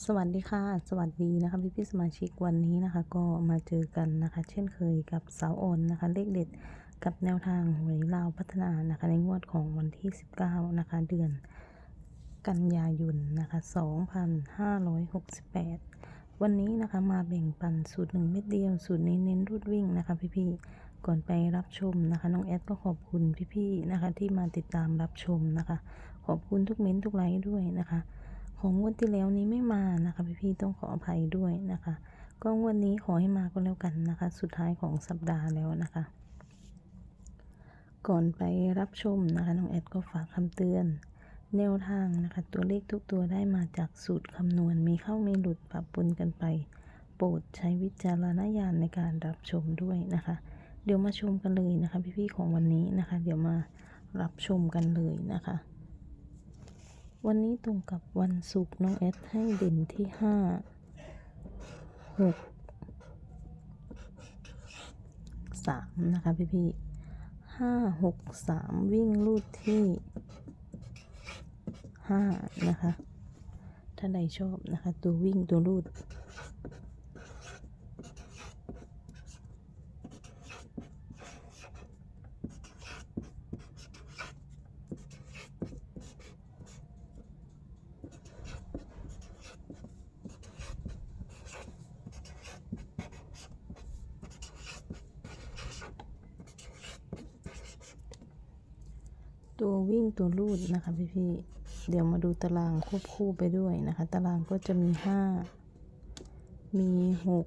สวัสดีค่ะ สวัสดีนะคะพี่พี่ๆสมาชิกวันนี้นะคะ ก็มาเจอกันนะคะ เช่นเคยกับสาวโอนนะคะ เลขเด็ดกับแนวทางหวยลาวพัฒนานะคะ ในงวดของวันที่ 19 นะคะ เดือนกันยายนนะคะ 2568 วันนี้นะคะมาแบ่งปันสูตรหนึ่งเม็ดเดียว สูตรนี้เน้นรูดวิ่งนะคะ พี่พี่ๆก่อนไปรับชมนะคะน้องแอดก็ขอบคุณพี่พี่ๆนะคะ ที่มาติดตามรับชมนะคะ ขอบคุณทุกเม้นทุกไลค์ด้วยนะคะ ของงวดที่แล้วนี้ไม่มานะคะพี่ๆต้องขออภัยด้วยนะคะ ก็งวดนี้ขอให้มาก็แล้วกันนะคะ สุดท้ายของสัปดาห์แล้วนะคะ ก่อนไปรับชมนะคะน้องแอดก็ฝากคำเตือน แนวทางนะคะ ตัวเลขทุกตัวได้มาจากสูตรคำนวณมีเข้าไม่หลุดปรับปนกันไป โปรดใช้วิจารณญาณในการรับชมด้วยนะคะ เดี๋ยวมาชมกันเลยนะคะ พี่ๆของวันนี้นะคะ เดี๋ยวมารับชมกันเลยนะคะ วันนี้ตรงกับวันศุกร์น้องเอสให้เด่นที่ห้าหกสามนะคะพี่พี่ห้าหกสามวิ่งลูดที่ห้านะคะ ถ้าใดชอบนะคะ ตัววิ่งตัวลูด ตัววิ่งตัวลูดนะคะพี่พี่เดี๋ยวมาดูตารางควบคู่ไปด้วยนะคะ ตารางก็จะมีห้ามีหก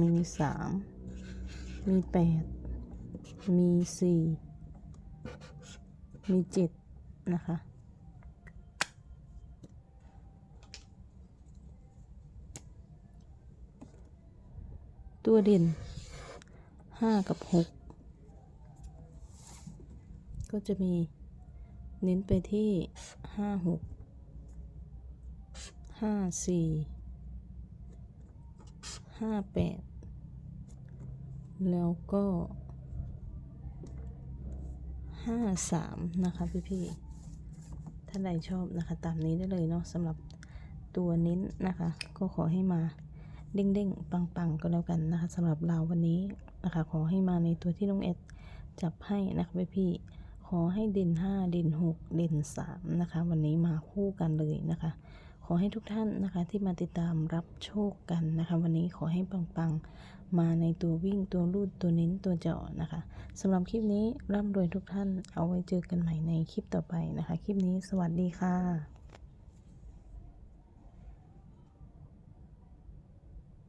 มีสามมีแปดมีสี่มีเจ็ดนะคะตัวเด่นห้ากับหกก็จะมี เน้นไปที่ห้าหกห้าสี่ห้าแปดแล้วก็ห้าสามนะคะพี่พี่ถ้าใดชอบนะคะ ตามนี้ได้เลยเนาะสำหรับตัวเน้นนะคะ ก็ขอให้มาเด้งๆ ปังๆ ก็แล้วกันนะคะสำหรับเราวันนี้นะคะ ขอให้มาในตัวที่น้องเอ็ดจับให้นะคะพี่พี่ ขอให้เด่น 5 เด่น 6 เด่น 3 นะคะ วันนี้มาคู่กันเลยนะคะ ขอให้ทุกท่านนะคะที่มาติดตามรับโชคกันนะคะ วันนี้ขอให้ปังๆ มาในตัววิ่งตัวลูดตัวเน้นตัวเจาะนะคะสำหรับคลิปนี้ร่ำรวยทุกท่านเอาไว้เจอกันใหม่ในคลิปต่อไปนะคะ คลิปนี้สวัสดีค่ะ